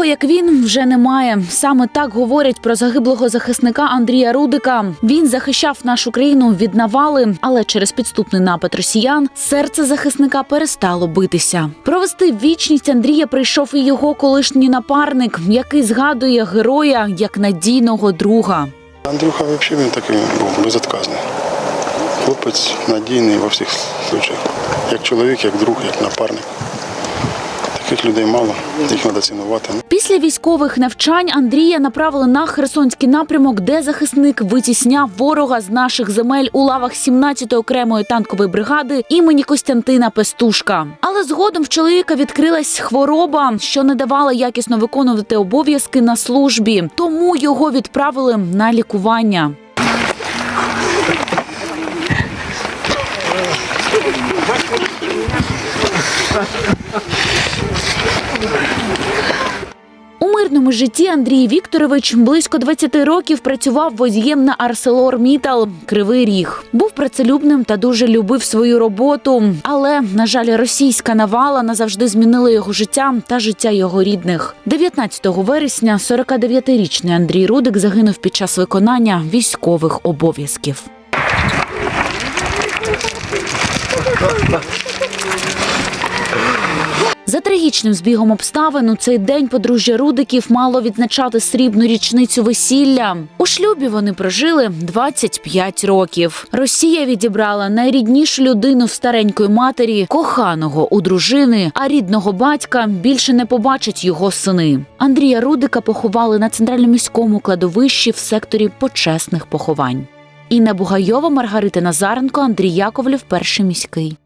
Такого як він вже немає. Саме так говорять про загиблого захисника Андрія Рудика. Він захищав нашу країну від навали, але через підступний напад росіян серце захисника перестало битися. Провести вічність Андрія прийшов і його колишній напарник, який згадує героя як надійного друга. Андрюха взагалі він такий був безотказний. Хлопець надійний во всіх случаях. Як чоловік, як друг, як напарник. Таких людей мало, їх треба цінувати. Після військових навчань Андрія направили на Херсонський напрямок, де захисник витісняв ворога з наших земель у лавах 17-ї окремої танкової бригади імені Костянтина Пестушка. Але згодом в чоловіка відкрилась хвороба, що не давала якісно виконувати обов'язки на службі. Тому його відправили на лікування. У житті Андрій Вікторович близько 20 років працював водієм на Арселор Мітал Кривий Ріг. Був працелюбним та дуже любив свою роботу. Але, на жаль, російська навала назавжди змінила його життя та життя його рідних. 19 вересня 49-річний Андрій Рудик загинув під час виконання військових обов'язків. За трагічним збігом обставин у цей день подружжя Рудиків мало відзначати срібну річницю весілля. У шлюбі вони прожили 25 років. Росія відібрала найріднішу людину старенької матері, коханого у дружини, а рідного батька більше не побачать його сини. Андрія Рудика поховали на центральному міському кладовищі в секторі почесних поховань. Інна Бугайова, Маргарита Назаренко, Андрій Яковлів, перший міський.